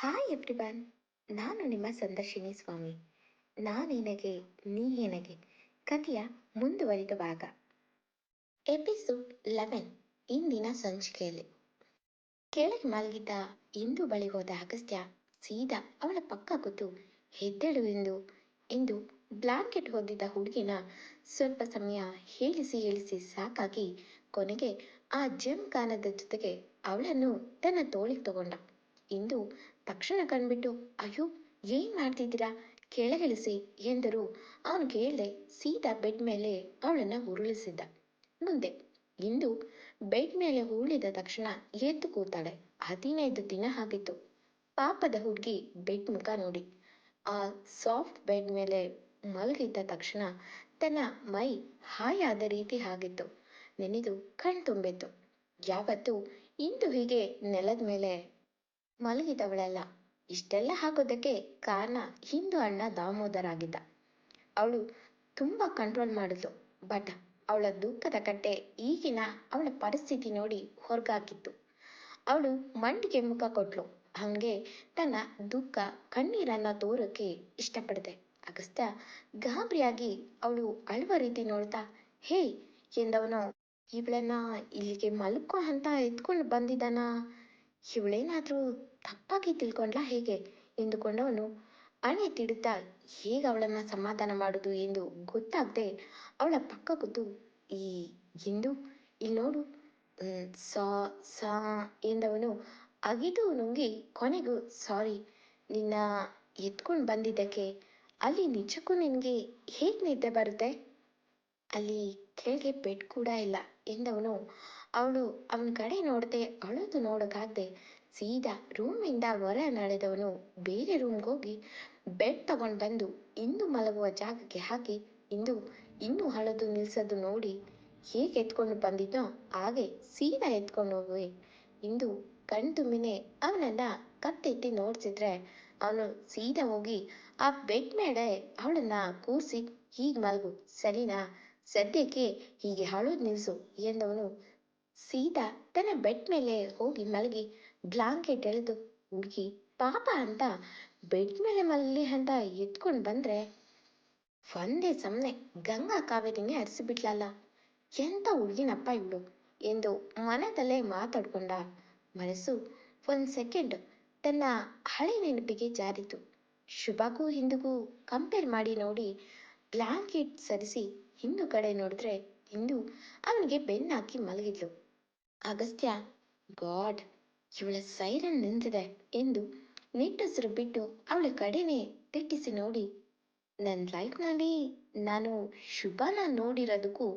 Hi everyone ನಾನು ನಿಮ್ಮ ಸಂದರ್ಶಿನಿ ಸ್ವಾಮಿ. ನಾನೇನಗೆ ನೀ ಎನಗೆ ಕಥೆಯ ಮುಂದುವರಿದ ಭಾಗ. ಎಪಿಸೋಡ್ ಲೆವೆನ್, ಇಂದಿನ ಸಂಚಿಕೆಯಲ್ಲಿ. ಕೆಳಗೆ ಮಲಗಿದ್ದ ಇಂದು ಬಳಿ ಹೋದ ಅಗಸ್ತ್ಯ ಸೀದಾ ಅವಳ ಪಕ್ಕ ಕೂತು ಹೆದ್ದೆಡು ಎಂದು ಎಂದು ಬ್ಲಾಂಕೆಟ್ ಹೊದ್ದಿದ್ದ ಹುಡುಗಿನ ಸ್ವಲ್ಪ ಸಮಯ ಹೇಳಿಸಿ ಹೇಳಿಸಿ ಸಾಕಾಗಿ ಕೊನೆಗೆ ಆ ಜಂಕಾನದ ಜೊತೆಗೆ ಅವಳನ್ನು ತನ್ನ ತೋಳಿಗೆ ತಗೊಂಡ. ಇಂದು ತಕ್ಷಣ ಕಂಡ್ಬಿಟ್ಟು ಅಯ್ಯೋ, ಏನ್ ಮಾಡ್ತಿದ್ದೀರಾ? ಕೆಳಗಿಳಿಸಿ, ಎಂದರು. ಅವನು ಕೇಳದೆ ಸೀದಾ ಬೆಡ್ ಮೇಲೆ ಅವಳನ್ನ ಉರುಳಿಸಿದ್ದ. ಮುಂದೆ, ಇಂದು ಬೆಡ್ ಮೇಲೆ ಉರುಳಿದ ತಕ್ಷಣ ಎದ್ದು ಕೂತಾಳೆ. ಹದಿನೈದು ದಿನ ಆಗಿತ್ತು. ಪಾಪದ ಹುಡುಗಿ ಬೆಡ್ ಮುಖ ನೋಡಿ. ಆ ಸಾಫ್ಟ್ ಬೆಡ್ ಮೇಲೆ ಮಲಗಿದ್ದ ತಕ್ಷಣ ತನ್ನ ಮೈ ಹಾಯಾದ ರೀತಿ ಆಗಿತ್ತು. ನೆನೆದು ಕಣ್ ತುಂಬಿತ್ತು. ಯಾವತ್ತೂ ಇಂದು ಹೀಗೆ ನೆಲದ ಮೇಲೆ ಮಲಗಿದವಳಲ್ಲ. ಇಷ್ಟೆಲ್ಲ ಹಾಕೋದಕ್ಕೆ ಕಾರಣ ಹಿಂದೂ ಅಣ್ಣ ದಾಮೋದರ್ ಆಗಿದ್ದ ಅವಳು ತುಂಬ ಕಂಟ್ರೋಲ್ ಮಾಡಿದ್ಲು ಬಟ್ ಅವಳ ದುಃಖದ ಕಟ್ಟೆ ಈಗಿನ ಅವಳ ಪರಿಸ್ಥಿತಿ ನೋಡಿ ಹೊರಗಾಕಿತ್ತು. ಅವಳು ಮಂಡಿಗೆ ಮುಖ ಕೊಟ್ಲು, ಹಂಗೆ ತನ್ನ ದುಃಖ ಕಣ್ಣೀರನ್ನ ತೋರಕ್ಕೆ ಇಷ್ಟಪಡದೆ. ಅಗಸ್ತ್ಯ ಗಾಬರಿಯಾಗಿ ಅವಳು ಅಳುವ ರೀತಿ ನೋಡ್ತಾ, ಹೇ, ಎಂದವನು, ಇವಳನ್ನ ಇಲ್ಲಿಗೆ ಮಲ್ಕೋ ಅಂತ ಎತ್ಕೊಂಡು ಬಂದಿದ್ದಾನ? ಇವಳೇನಾದ್ರೂ ತಪ್ಪಾಗಿ ತಿಳ್ಕೊಂಡ್ಲಾ ಹೇಗೆ? ಎಂದುಕೊಂಡವನು ಅಣೆ ತಿಡುತ್ತಾ, ಹೇಗೆ ಅವಳನ್ನ ಸಮಾಧಾನ ಮಾಡುದು ಎಂದು ಗೊತ್ತಾಗದೆ ಅವಳ ಪಕ್ಕ ಕೂತು, ಈ, ಎಂದು ಇಲ್ಲಿ ನೋಡು ಸಾ ಸಾ ಎಂದವನು ಅಗಿದು ನುಂಗಿ ಕೊನೆಗೂ, ಸಾರಿ, ನಿನ್ನ ಎತ್ಕೊಂಡು ಬಂದಿದ್ದಕ್ಕೆ ಅಲ್ಲಿ ನಿಜಕ್ಕೂ ನಿನಗೆ ಹೇಗೆ ನಿದ್ದೆ ಬರುತ್ತೆ? ಅಲ್ಲಿ ಕೆಳಗೆ ಬೆಡ್ ಕೂಡ ಇಲ್ಲ, ಎಂದವನು. ಅವಳು ಅವನ ಕಡೆ ನೋಡದೆ ಅಳೋದು ನೋಡೋಕ್ಕಾಗದೆ ಸೀದಾ ರೂಮಿಂದ ಹೊರ ನಡೆದವನು ಬೇರೆ ರೂಮ್ಗೆ ಹೋಗಿ ಬೆಡ್ ತಗೊಂಡು ಬಂದು ಇಂದು ಮಲಗುವ ಜಾಗಕ್ಕೆ ಹಾಕಿ ಇಂದು ಇನ್ನೂ ಹಳದು ನಿಲ್ಸೋದು ನೋಡಿ ಹೇಗೆ ಎತ್ಕೊಂಡು ಬಂದಿದ್ದೋ ಹಾಗೆ ಸೀದಾ ಎತ್ಕೊಂಡು ಹೋಗಿ ಇಂದು ಕಣ್ತುಂಬಿನೇ ಅವನನ್ನ ಕತ್ತೆತ್ತಿ ನೋಡ್ಸಿದ್ರೆ ಅವನು ಸೀದಾ ಹೋಗಿ ಆ ಬೆಡ್ ಮೇಲೆ ಅವಳನ್ನ ಕೂರಿಸಿ, ಹೀಗೆ ಮಲಗು, ಸರಿನಾ? ಸದ್ಯಕ್ಕೆ ಹೀಗೆ ಅಳೋದು ನಿಲ್ಸು, ಎಂದವನು ಸೀದಾ ತನ್ನ ಬೆಡ್ ಮೇಲೆ ಹೋಗಿ ಮಲಗಿ ಬ್ಲಾಂಕೆಟ್ ಎಳೆದು ಹುಡುಗಿ, ಪಾಪ ಅಂತ ಬೆಡ್ ಮೇಲೆ ಮಲ್ಲಿ ಅಂತ ಎತ್ಕೊಂಡು ಬಂದ್ರೆ ಒಂದೇ ಸಮನೆ ಗಂಗಾ ಕಾವೇರಿನೇ ಹರಿಸಿಬಿಟ್ಲಲ್ಲ ಎಂತ ಹುಡುಗಿನಪ್ಪ ಇವಳು? ಎಂದು ಮನದಲ್ಲೇ ಮಾತಾಡ್ಕೊಂಡ ಮನಸ್ಸು ಒಂದು ಸೆಕೆಂಡ್ ತನ್ನ ಹಳೆ ನೆನಪಿಗೆ ಜಾರಿತು. ಶುಭಗೂ ಹಿಂದಿಗೂ ಕಂಪೇರ್ ಮಾಡಿ ನೋಡಿ ಬ್ಲಾಂಕೆಟ್ ಸರಿಸಿ ಹಿಂದು ಕಡೆ ನೋಡಿದ್ರೆ ಹಿಂದು ಅವನಿಗೆ ಬೆನ್ನಾಕಿ ಮಲಗಿದ್ಲು. ಅಗಸ್ತ್ಯ ಗಾಡ್ ಇವಳ ಸೈರನ್ ನಿಂತಿದೆ ಎಂದು ನಿಟ್ಟುಸಿರು ಬಿಟ್ಟು ಅವಳ ಕಡೆನೇ ದಿಟ್ಟಿಸಿ ನೋಡಿ ನನ್ನ ಲೈಫ್ನಲ್ಲಿ ನಾನು ಶುಭನ ನೋಡಿರೋದಕ್ಕೂ,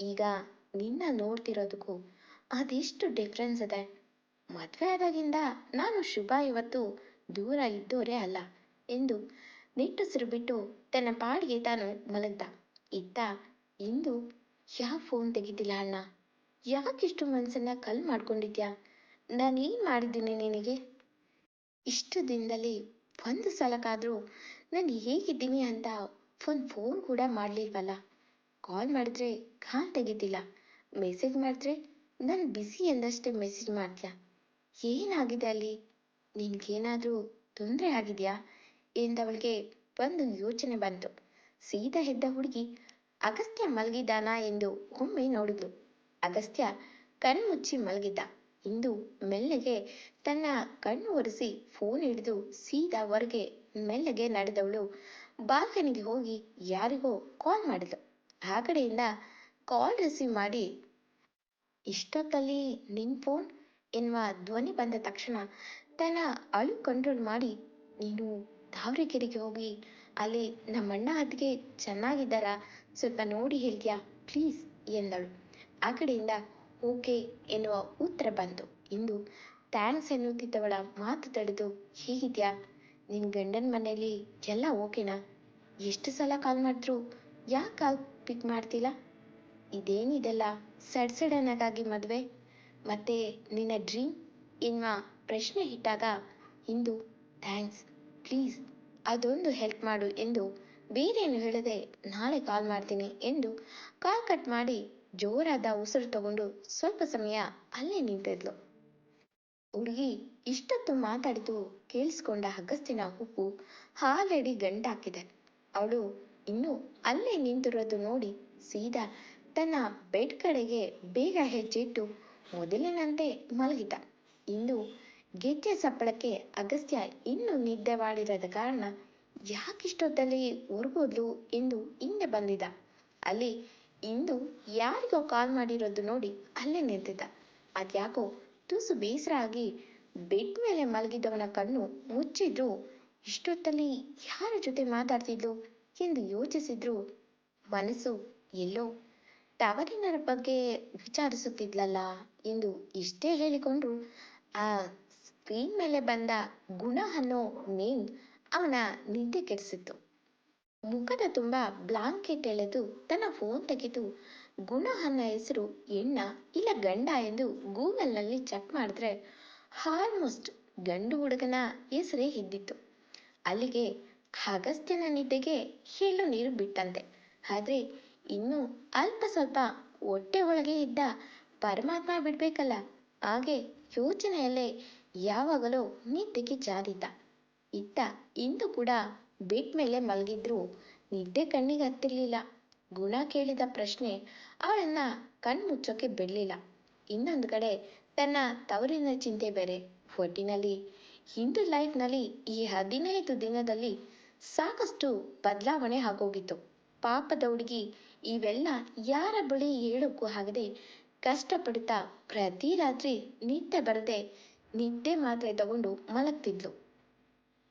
ಈಗ ನಿನ್ನ ನೋಡ್ತಿರೋದಕ್ಕೂ ಅದೆಷ್ಟು ಡಿಫ್ರೆನ್ಸ್ ಇದೆ? ಮದುವೆ ಆದಾಗಿಂದ ನಾನು ಶುಭ ಇವತ್ತು ದೂರ ಇದ್ದೋರೇ ಅಲ್ಲ ಎಂದು ನಿಟ್ಟುಸಿರು ಬಿಟ್ಟು ತನ್ನ ಪಾಡಿಗೆ ತಾನು ಮಲಗ್ದ. ಇತ್ತ ಇಂದು ಯಾವ ಫೋನ್ ತೆಗಿತಿಲ್ಲ ಅಣ್ಣ? ಯಾಕಿಷ್ಟು ಮನಸ್ಸನ್ನ ಕಲ್ ಮಾಡ್ಕೊಂಡಿದ್ಯಾ? ನಾನು ಏನು ಮಾಡಿದ್ದೀನಿ ನಿನಗೆ? ಇಷ್ಟು ದಿನದಲ್ಲಿ ಒಂದು ಸಲಕ್ಕಾದರೂ ನಾನು ಹೇಗಿದ್ದೀನಿ ಅಂತ ಒಂದು ಫೋನ್ ಕೂಡ ಮಾಡಲಿಲ್ವಲ್ಲ? ಕಾಲ್ ಮಾಡಿದ್ರೆ ಕಾಲ್ ತೆಗಿತಿಲ್ಲ. ಮೆಸೇಜ್ ಮಾಡಿದ್ರೆ ನಾನು ಬ್ಯುಸಿ ಎಂದಷ್ಟೇ ಮೆಸೇಜ್ ಮಾಡ್ತೀಯ? ಏನಾಗಿದೆ ಅಲ್ಲಿ? ನಿನಗೇನಾದರೂ ತೊಂದರೆ ಆಗಿದೆಯಾ? ಎಂದವಳಿಗೆ ಒಂದು ಯೋಚನೆ ಬಂತು. ಸೀದಾ ಎದ್ದ ಹುಡುಗಿ, ಅಗಸ್ತ್ಯ ಮಲಗಿದ್ದಾನಾ? ಎಂದು ಒಮ್ಮೆ ನೋಡಿದ್ಲು. ಅಗಸ್ತ್ಯ ಕಣ್ಮುಚ್ಚಿ ಮಲಗಿದ್ದ. ಇಂದು ಮೆಲ್ಲಗೆ ತನ್ನ ಕಣ್ಣು ಒರೆಸಿ ಫೋನ್ ಹಿಡಿದು ಸೀದಾ ಹೊರಗೆ ಮೆಲ್ಲಗೆ ನಡೆದವಳು. ಬಾಲ್ಕನಿಗೆ ಹೋಗಿ ಯಾರಿಗೋ ಕಾಲ್ ಮಾಡಿದಳು ಆ ಕಡೆಯಿಂದ ಕಾಲ್ ರಿಸೀವ್ ಮಾಡಿ, ಇಷ್ಟೊತ್ತಲ್ಲಿ ನಿನ್ ಫೋನ್ ಎನ್ನುವ ಧ್ವನಿ ಬಂದ ತಕ್ಷಣ ತನ್ನ ಅಳು ಕಂಟ್ರೋಲ್ ಮಾಡಿ, ನೀನು ತಾವರೆಕೆರೆಗೆ ಹೋಗಿ, ಅಲ್ಲಿ ನಮ್ಮಣ್ಣ ಅತ್ತಿಗೆ ಚೆನ್ನಾಗಿದ್ದಾರಾ? ಸ್ವಲ್ಪ ನೋಡಿ ಹೇಳ್ತೀಯಾ ಪ್ಲೀಸ್ ಎಂದಳು. ಆ ಕಡೆಯಿಂದ ಓಕೆ ಎನ್ನುವ ಉತ್ತರ ಬಂತು. ಇಂದು ಥ್ಯಾಂಕ್ಸ್ ಎನ್ನುತ್ತಿದ್ದವಳ ಮಾತು ತಡೆದು, ಹೀಗಿದ್ಯಾ? ನಿನ್ನ ಗಂಡನ ಮನೆಯಲ್ಲಿ ಎಲ್ಲ ಓಕೆನಾ? ಎಷ್ಟು ಸಲ ಕಾಲ್ ಮಾಡಿದ್ರು? ಯಾಕೆ ಕಾಲ್ ಪಿಕ್ ಮಾಡ್ತಿಲ್ಲ? ಇದೇನಿದೆಲ್ಲ ಸಡ್ ಸಡನ್ನಾಗಿ ಮದುವೆ? ಮತ್ತೆ ನಿನ್ನ ಡ್ರೀಮ್? ಎನ್ನುವ ಪ್ರಶ್ನೆ ಇಟ್ಟಾಗ, ಇಂದು ಥ್ಯಾಂಕ್ಸ್ ಪ್ಲೀಸ್ ಅದೊಂದು ಹೆಲ್ಪ್ ಮಾಡು ಎಂದು ಬೇರೇನು ಹೇಳದೆ ನಾಳೆ ಕಾಲ್ ಮಾಡ್ತೀನಿ ಎಂದು ಕಾಲ್ ಕಟ್ ಮಾಡಿ ಜೋರಾದ ಉಸಿರು ತಗೊಂಡು ಸ್ವಲ್ಪ ಸಮಯ ಅಲ್ಲೇ ನಿಂತಿದ್ಲು. ಹುಡುಗಿ ಇಷ್ಟೊತ್ತು ಮಾತಾಡಿದ್ದು ಕೇಳಿಸ್ಕೊಂಡ ಅಗಸ್ತ್ಯನ ಉಪ್ಪು ಹಾಲೆಡಿ ಗಂಟಾಕಿದೆ. ಅವಳು ಇನ್ನು ಅಲ್ಲೇ ನಿಂತಿರೋದು ನೋಡಿ ಸೀದಾ ತನ್ನ ಬೆಡ್ ಕಡೆಗೆ ಬೇಗ ಹೆಜ್ಜೆಟ್ಟು ಮೊದಲಿನಂತೆ ಮಲಗಿದ. ಇಂದು ಗೆಜ್ಜೆ ಸಪ್ಪಳಕ್ಕೆ ಅಗಸ್ತ್ಯ ಇನ್ನೂ ನಿದ್ದೆ ಮಾಡಿರದ ಕಾರಣ ಯಾಕಿಷ್ಟೊತ್ತಲ್ಲಿ ಹೊರಗೋದ್ಲು ಎಂದು ಹಿಂದೆ ಬಂದಿದ್ದ. ಅಲ್ಲಿ ಇಂದು ಯಾರಿಗೋ ಕಾಲ್ ಮಾಡಿರೋದು ನೋಡಿ ಅಲ್ಲೇ ನಿಂತಿದ್ದ. ಅದ್ಯಾಕೋ ತುಸು ಬೇಸರ ಆಗಿ ಬೆಡ್ ಮೇಲೆ ಮಲಗಿದ್ದವನ ಕಣ್ಣು ಮುಚ್ಚಿದ್ರು. ಇಷ್ಟೊತ್ತಲ್ಲಿ ಯಾರ ಜೊತೆ ಮಾತಾಡ್ತಿದ್ಲು ಎಂದು ಯೋಚಿಸಿದ್ರು. ಮನಸ್ಸು ಎಲ್ಲೋ ಟವರಿನರ ಬಗ್ಗೆ ವಿಚಾರಿಸುತ್ತಿದ್ಲಲ್ಲ ಎಂದು ಇಷ್ಟೇ ಹೇಳಿಕೊಂಡ್ರು ಆ ಸ್ಕ್ರೀನ್ ಮೇಲೆ ಬಂದ ಗುಣ ಅನ್ನೋ ನೇಮ್ ಅವನ ನಿದ್ದೆ ಕೆಡಿಸಿತ್ತು. ಮುಖದ ತುಂಬ ಬ್ಲಾಂಕೆಟ್ ಎಳೆದು ತನ್ನ ಫೋನ್ ತೆಗೆದು, ಗುಣಹನ್ನ ಹೆಸರು ಹೆಣ್ಣ ಇಲ್ಲ ಗಂಡ ಎಂದು ಗೂಗಲ್ನಲ್ಲಿ ಚೆಕ್ ಮಾಡಿದ್ರೆ ಆಲ್ಮೋಸ್ಟ್ ಗಂಡು ಹುಡುಗನ ಹೆಸರೇ ಇದ್ದಿತ್ತು. ಅಲ್ಲಿಗೆ ಅಗಸ್ತ್ಯನ ನಿದ್ದೆಗೆ ಎಳ್ಳು ನೀರು ಬಿಟ್ಟಂತೆ. ಆದರೆ ಇನ್ನೂ ಅಲ್ಪ ಸ್ವಲ್ಪ ಹೊಟ್ಟೆ ಒಳಗೆ ಇದ್ದ ಪರಮಾತ್ಮ ಬಿಡ್ಬೇಕಲ್ಲ, ಹಾಗೆ ಯೋಚನೆಯಲ್ಲೇ ಯಾವಾಗಲೋ ನಿದ್ದೆಗೆ ಜಾರಿದ್ದ. ಇತ್ತ ಇಂದು ಕೂಡ ಬೆಡ್ ಮೇಲೆ ಮಲಗಿದ್ರು. ನಿದ್ದೆ ಕಣ್ಣಿಗೆ ಹತ್ತಿರಲಿಲ್ಲ. ಗುಣ ಕೇಳಿದ ಪ್ರಶ್ನೆ ಅವಳನ್ನ ಕಣ್ಮುಚ್ಚೋಕೆ ಬಿಡಲಿಲ್ಲ. ಇನ್ನೊಂದು ಕಡೆ ತನ್ನ ತವರಿನ ಚಿಂತೆ ಬೇರೆ. ಒಟ್ಟಿನಲ್ಲಿ ಹಿಂದೂ ಲೈಫ್ನಲ್ಲಿ ಈ ಹದಿನೈದು ದಿನದಲ್ಲಿ ಸಾಕಷ್ಟು ಬದಲಾವಣೆ ಆಗೋಗಿತ್ತು. ಪಾಪದ ಹುಡುಗಿ ಇವೆಲ್ಲ ಯಾರ ಬಳಿ ಹೇಳೋಕ್ಕೂ ಆಗದೆ ಕಷ್ಟಪಡ್ತಾ ಪ್ರತಿ ರಾತ್ರಿ ನಿದ್ದೆ ಬರದೆ ನಿದ್ದೆ ಮಾತ್ರೆ ತಗೊಂಡು ಮಲಗ್ತಿದ್ಲು.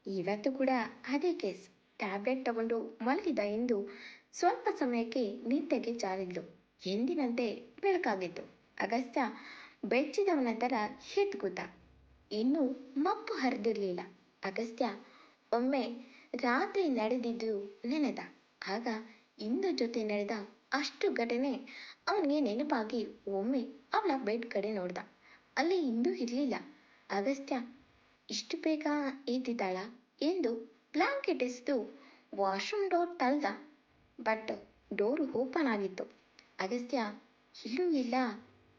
ಇವತ್ತು ಕೂಡ ಅದೇ ಕೇಸ್. ಟ್ಯಾಬ್ಲೆಟ್ ತಗೊಂಡು ಮಲಗಿದ ಎಂದು ಸ್ವಲ್ಪ ಸಮಯಕ್ಕೆ ನಿದ್ದೆಗೆ ಜಾರಿದ್ಲು. ಎಂದಿನಂತೆ ಬೆಳಕಾಗಿತ್ತು. ಅಗಸ್ತ್ಯ ಬೆಚ್ಚಿದವನ ಥರ ಎದ್ದು ಇನ್ನೂ ಮಬ್ಬು ಹರಿದಿರಲಿಲ್ಲ. ಅಗಸ್ತ್ಯ ಒಮ್ಮೆ ರಾತ್ರಿ ನಡೆದಿದ್ದು ನೆನೆದ. ಆಗ ಇಂದು ಜೊತೆ ನಡೆದ ಅಷ್ಟು ಘಟನೆ ಅವನಿಗೆ ನೆನಪಾಗಿ ಒಮ್ಮೆ ಅವಳ ಬೆಡ್ ಕಡೆ ನೋಡ್ದ. ಅಲ್ಲಿ ಇಂದು ಇರಲಿಲ್ಲ. ಅಗಸ್ತ್ಯ ಇಷ್ಟು ಬೇಗ ಎದ್ದಿದ್ದಾಳ ಎಂದು ಬ್ಲಾಂಕೆಟ್ ಎಸೆದು ವಾಶ್ರೂಮ್ ಡೋರ್ ತಳ್ದ. ಬಟ್ ಡೋರು ಓಪನ್ ಆಗಿತ್ತು. ಅಗಸ್ತ್ಯ ಇಲ್ಲೂ ಇಲ್ಲ.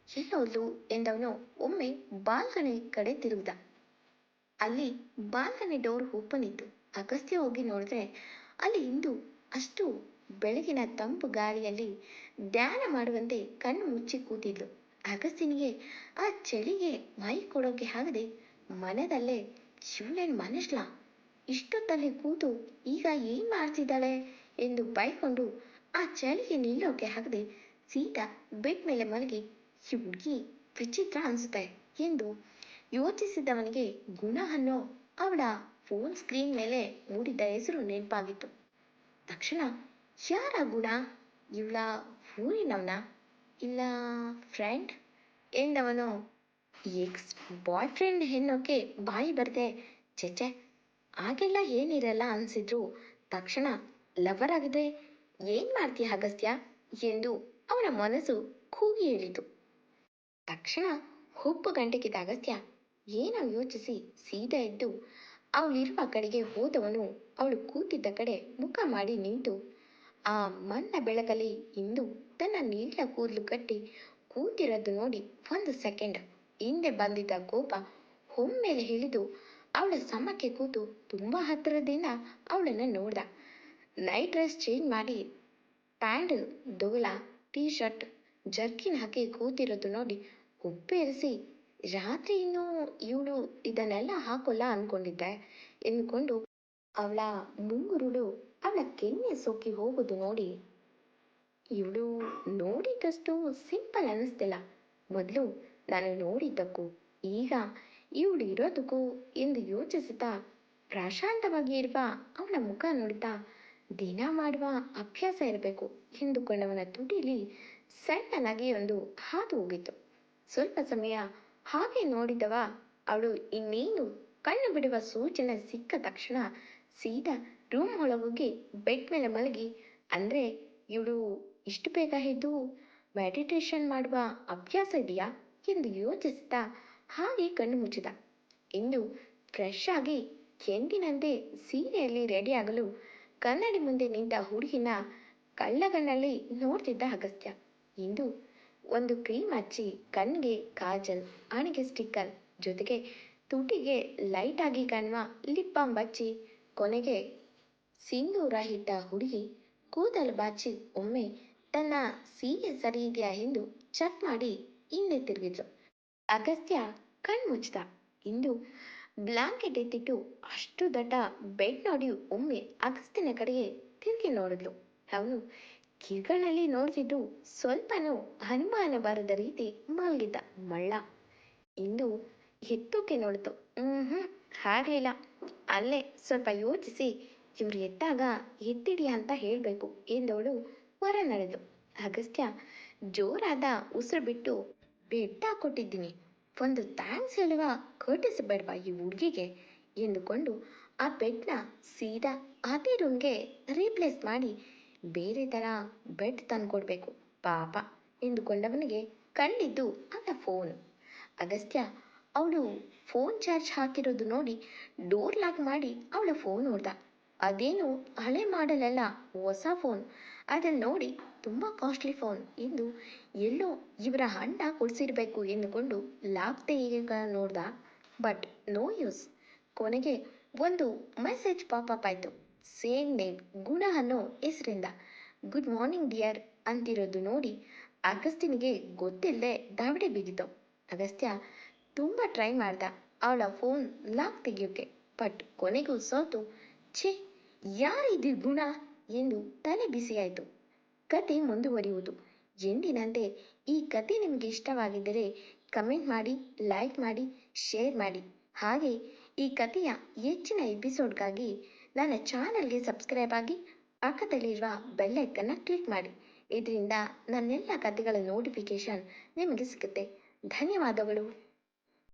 ಎಲ್ಲೋದ್ಲು ಎಂದವನು ಒಮ್ಮೆ ಬಾಲ್ಕನಿ ಕಡೆ ತಿರುಗಿದ. ಅಲ್ಲಿ ಬಾಲ್ಕನಿ ಡೋರ್ ಓಪನ್ ಇತ್ತು. ಅಗಸ್ತ್ಯ ಹೋಗಿ ನೋಡಿದ್ರೆ ಅಲ್ಲಿ ಇಂದು ಅಷ್ಟು ಬೆಳಗಿನ ತಂಪು ಗಾಳಿಯಲ್ಲಿ ಧ್ಯಾನ ಮಾಡುವಂತೆ ಕಣ್ಣು ಮುಚ್ಚಿ ಕೂತಿದ್ಲು. ಅಗಸ್ತ್ಯನಿಗೆ ಆ ಚಳಿಗೆ ಮೈ ಕೊಡೋಕೆ ಆಗದೆ ಮನದಲ್ಲೇ ಶಿವನೇನ್ ಮನುಷ್ಯ ಇಷ್ಟೊತ್ತಲ್ಲಿ ಕೂತು ಈಗ ಏನ್ ಮಾಡ್ತಿದ್ದಾಳೆ ಎಂದು ಬೈಕೊಂಡು ಆ ಚಳಿಗೆ ನಿಲ್ಲೋಕೆ ಹಾಕದೆ ಸೀದಾ ಬೆಡ್ ಮೇಲೆ ಮಲಗಿ ಹುಡುಗಿ ವಿಚಿತ್ರ ಅನಿಸುತ್ತೆ ಎಂದು ಯೋಚಿಸಿದವನಿಗೆ ಗುಣ ಅನ್ನೋ ಅವಳ ಫೋನ್ ಸ್ಕ್ರೀನ್ ಮೇಲೆ ಮೂಡಿದ್ದ ಹೆಸರು ನೆನಪಾಗಿತ್ತು. ತಕ್ಷಣ ಯಾರ ಗುಣ? ಇವಳ ಊರಿನವನ? ಇಲ್ಲ ಫ್ರೆಂಡ್ ಎಂದವನು ಎಕ್ಸ್ ಬಾಯ್ ಫ್ರೆಂಡ್ ಹೆಣ್ಣೋಕೆ ಬಾಯಿ ಬರದೆ ಚೆಚೆ ಆಗೆಲ್ಲ ಏನಿರಲ್ಲ ಅನಿಸಿದ್ರು. ತಕ್ಷಣ ಲವರ್ ಆಗದೆ ಏನು ಮಾಡ್ತೀಯ ಅಗಸ್ತ್ಯ? ಎಂದು ಅವನ ಮನಸ್ಸು ಕೂಗಿ ಹೇಳಿತು. ತಕ್ಷಣ ಹುಬ್ಬು ಗಂಟೆಗಿದ್ದ ಅಗಸ್ತ್ಯ ಏನೋ ಯೋಚಿಸಿ ಸೀದಾ ಎದ್ದು ಅವಳಿರುವ ಕಡೆಗೆ ಹೋದವನು ಅವಳು ಕೂತಿದ್ದ ಕಡೆ ಮುಖ ಮಾಡಿ ನಿಂತು, ಆ ಮನ್ನ ಬೆಳಕಲ್ಲಿ ಇಂದು ತನ್ನ ನೀಳ ಕೂದಲು ಕಟ್ಟಿ ಕೂತಿರೋದು ನೋಡಿ ಒಂದು ಸೆಕೆಂಡ್ ಹಿಂದೆ ಬಂದಿದ್ದ ಕೋಪ ಒಮ್ಮೆಲೆ ಇಳಿದು ಅವಳ ಸಮಕ್ಕೆ ಕೂತು ತುಂಬಾ ಹತ್ತಿರದಿಂದ ಅವಳನ್ನ ನೋಡ್ದ. ನೈಟ್ ಡ್ರೆಸ್ ಚೇಂಜ್ ಮಾಡಿ ಪ್ಯಾಂಟ್ ದೋಲ ಟೀ ಶರ್ಟ್ ಜರ್ಕಿನ್ ಹಾಕಿ ಕೂತಿರೋದು ನೋಡಿ ಉಪ್ಪೇರಿಸಿ ರಾತ್ರಿ ಇನ್ನೂ ಇವಳು ಇದನ್ನೆಲ್ಲ ಹಾಕೋಲ್ಲ ಅನ್ಕೊಂಡಿದ್ದೆ ಎಂದ್ಕೊಂಡು ಅವಳ ಮುಂಗುರುಳು ಅವಳ ಕೆನ್ನೆ ಸೋಕಿ ಹೋಗೋದು ನೋಡಿ. ಇವಳು ನೋಡಿದಷ್ಟು ಸಿಂಪಲ್ ಅನ್ನಿಸ್ತಿಲ್ಲ ಮೊದಲು ನಾನು ನೋಡಿದ್ದಕ್ಕೂ ಈಗ ಇವಳು ಇರೋದಕ್ಕೂ ಎಂದು ಯೋಚಿಸುತ್ತಾ ಪ್ರಶಾಂತವಾಗಿ ಇರುವ ಅವಳ ಮುಖ ನೋಡುತ್ತಾ ದಿನ ಮಾಡುವ ಅಭ್ಯಾಸ ಇರಬೇಕು ಎಂದುಕೊಂಡವನ ತುಟಿಲಿ ಸಣ್ಣನಾಗಿ ಒಂದು ಹಾದು ಹೋಗಿತ್ತು. ಸ್ವಲ್ಪ ಸಮಯ ಹಾಗೆ ನೋಡಿದವ ಅವಳು ಇನ್ನೇನು ಕಣ್ಣು ಬಿಡುವ ಸೂಚನೆ ಸಿಕ್ಕ ತಕ್ಷಣ ಸೀದಾ ರೂಮ್ ಒಳಗೋಗಿ ಬೆಡ್ ಮೇಲೆ ಮಲಗಿ, ಅಂದ್ರೆ ಇವಳು ಇಷ್ಟು ಬೇಗ ಎದ್ದು ಮೆಡಿಟೇಷನ್ ಮಾಡುವ ಅಭ್ಯಾಸ ಇದೆಯಾ? ಎಂದು ಯೋಚಿಸುತ್ತಾ ಹಾಗೆ ಕಣ್ಣು ಮುಚ್ಚಿದ. ಇಂದು ಫ್ರೆಶ್ ಆಗಿ ಎಂದಿನಂತೆ ಸೀರೆಯಲ್ಲಿ ರೆಡಿಯಾಗಲು ಕನ್ನಡಿ ಮುಂದೆ ನಿಂತ ಹುಡುಗಿನ ಕಳ್ಳಗಣ್ಣಲ್ಲಿ ನೋಡ್ತಿದ್ದ ಅಗಸ್ತ್ಯ. ಇಂದು ಒಂದು ಕ್ರೀಮ್ ಹಚ್ಚಿ ಕಣ್ಣಿಗೆ ಕಾಜಲ್ ಹಣೆಗೆ ಸ್ಟಿಕ್ಕರ್ ಜೊತೆಗೆ ತುಟಿಗೆ ಲೈಟಾಗಿ ಕಾಣುವ ಲಿಪ್ ಬಾಮ್ ಬಚ್ಚಿ ಕೊನೆಗೆ ಸಿಂಧೂರ ಇಟ್ಟ ಹುಡುಗಿ ಕೂದಲು ಬಾಚಿ ಒಮ್ಮೆ ತನ್ನ ಸೀರೆ ಸರಿ ಇದೆಯಾ ಎಂದು ಚೆಕ್ ಮಾಡಿ ಹಿಂದೆ ತಿರುಗಿದ್ಲು ಅಗಸ್ತ್ಯ ಕಣ್ಮುಚ್ಚಿದ ಇಂದು ಬ್ಲಾಂಕೆಟ್ ಎತ್ತಿಟ್ಟು ಅಷ್ಟು ದೊಡ್ಡ ಬೆಡ್ ನೋಡಿ ಒಮ್ಮೆ ಅಗಸ್ತ್ಯನ ಕಡೆಗೆ ತಿರುಗಿ ನೋಡಿದ್ಲು. ಅವನು ಕಿರ್ಗಳಲ್ಲಿ ನೋಡ್ತಿದ್ದು ಸ್ವಲ್ಪನೂ ಅನುಮಾನ ಬಾರದ ರೀತಿ ಮಲಗಿದ್ದ ಮಳ್ಳ. ಇಂದು ಎತ್ತೋಕೆ ನೋಡಿತು. ಹ್ಞೂ ಆಗಲಿಲ್ಲ ಅಲ್ಲೇ ಸ್ವಲ್ಪ ಯೋಚಿಸಿ, ಇವ್ರು ಎತ್ತಾಗ ಎತ್ತಿಡಿ ಅಂತ ಹೇಳಬೇಕು ಎಂದವಳು ಹೊರ ನಡೆದು. ಅಗಸ್ತ್ಯ ಜೋರಾದ ಉಸಿರು ಬಿಟ್ಟು ಬೆಟ್ಟ ಕೊಟ್ಟಿದ್ದೀನಿ. ಒಂದು ಥ್ಯಾಂಕ್ಸ್ ಹೇಳುವ ಕರ್ಟಿಸಿ ಬೇಡವಾ ಈ ಹುಡುಗಿಗೆ? ಎಂದುಕೊಂಡು ಆ ಬೆಡ್ನ ಸೀದಾ ಅದೇ ರೂಮ್ಗೆ ರೀಪ್ಲೇಸ್ ಮಾಡಿ ಬೇರೆ ಥರ ಬೆಡ್ ತಂದುಕೊಡ್ಬೇಕು. ಪಾಪ, ಎಂದುಕೊಂಡವನಿಗೆ ಕಂಡಿದ್ದು ಅವನ ಫೋನ್ ಅಗಸ್ತ್ಯ ಅವಳು ಫೋನ್ ಚಾರ್ಜ್ ಹಾಕಿರೋದು ನೋಡಿ ಡೋರ್ ಲಾಕ್ ಮಾಡಿ ಅವಳ ಫೋನ್ ನೋಡ್ದ. ಅದೇನು ಹಳೆ ಮಾಡಲಲ್ಲ ಹೊಸ ಫೋನ್ ಅದನ್ನು ನೋಡಿ ತುಂಬ ಕಾಸ್ಟ್ಲಿ ಫೋನ್ ಎಂದು ಎಲ್ಲೋ ಇವರ ಅಣ್ಣ ಕೊಡಿಸಿರ್ಬೇಕು ಎಂದುಕೊಂಡು ತೆಗೆಗ ನೋಡ್ದ. ಬಟ್ ನೋ ಯೂಸ್ ಕೊನೆಗೆ ಒಂದು ಮೆಸೇಜ್ ಪಾಪಪ್ ಆಯಿತು. ಸೇಮ್ ನೇಮ್ ಗುಣ ಅನ್ನೋ ಹೆಸರಿಂದ. ಗುಡ್ ಮಾರ್ನಿಂಗ್ ಡಿಯರ್ ಅಂತಿರೋದು ನೋಡಿ ಅಗಸ್ತ್ಯನಿಗೆ ಗೊತ್ತಿಲ್ಲದೆ ದಾವಡೆ ಬಿದ್ದಿತು ಅಗಸ್ತ್ಯ ತುಂಬ ಟ್ರೈ ಮಾಡ್ದ ಅವಳ ಫೋನ್ ಲಾಕ್ ತೆಗಿಯೋಕೆ ಬಟ್ ಕೊನೆಗೂ ಸೋತು, ಛೇ, ಯಾರಿದು ಗುಣ ಎಂದು ತಲೆ ಬಿಸಿಯಾಯಿತು ಕತೆ ಮುಂದುವರಿಯುವುದು. ಎಂದಿನಂತೆ ಈ ಕತೆ ನಿಮಗೆ ಇಷ್ಟವಾಗಿದ್ದರೆ ಕಮೆಂಟ್ ಮಾಡಿ, ಲೈಕ್ ಮಾಡಿ, ಶೇರ್ ಮಾಡಿ. ಹಾಗೆ ಈ ಕಥೆಯ ಹೆಚ್ಚಿನ ಎಪಿಸೋಡ್ಗಾಗಿ ನನ್ನ ಚಾನಲ್ಗೆ ಸಬ್ಸ್ಕ್ರೈಬ್ ಆಗಿ ಪಕ್ಕದಲ್ಲಿರುವ ಬೆಲ್ಲೈಕನ್ನ ಕ್ಲಿಕ್ ಮಾಡಿ. ಇದರಿಂದ ನನ್ನೆಲ್ಲ ಕಥೆಗಳ ನೋಟಿಫಿಕೇಶನ್ ನಿಮಗೆ ಸಿಗುತ್ತೆ. ಧನ್ಯವಾದಗಳು.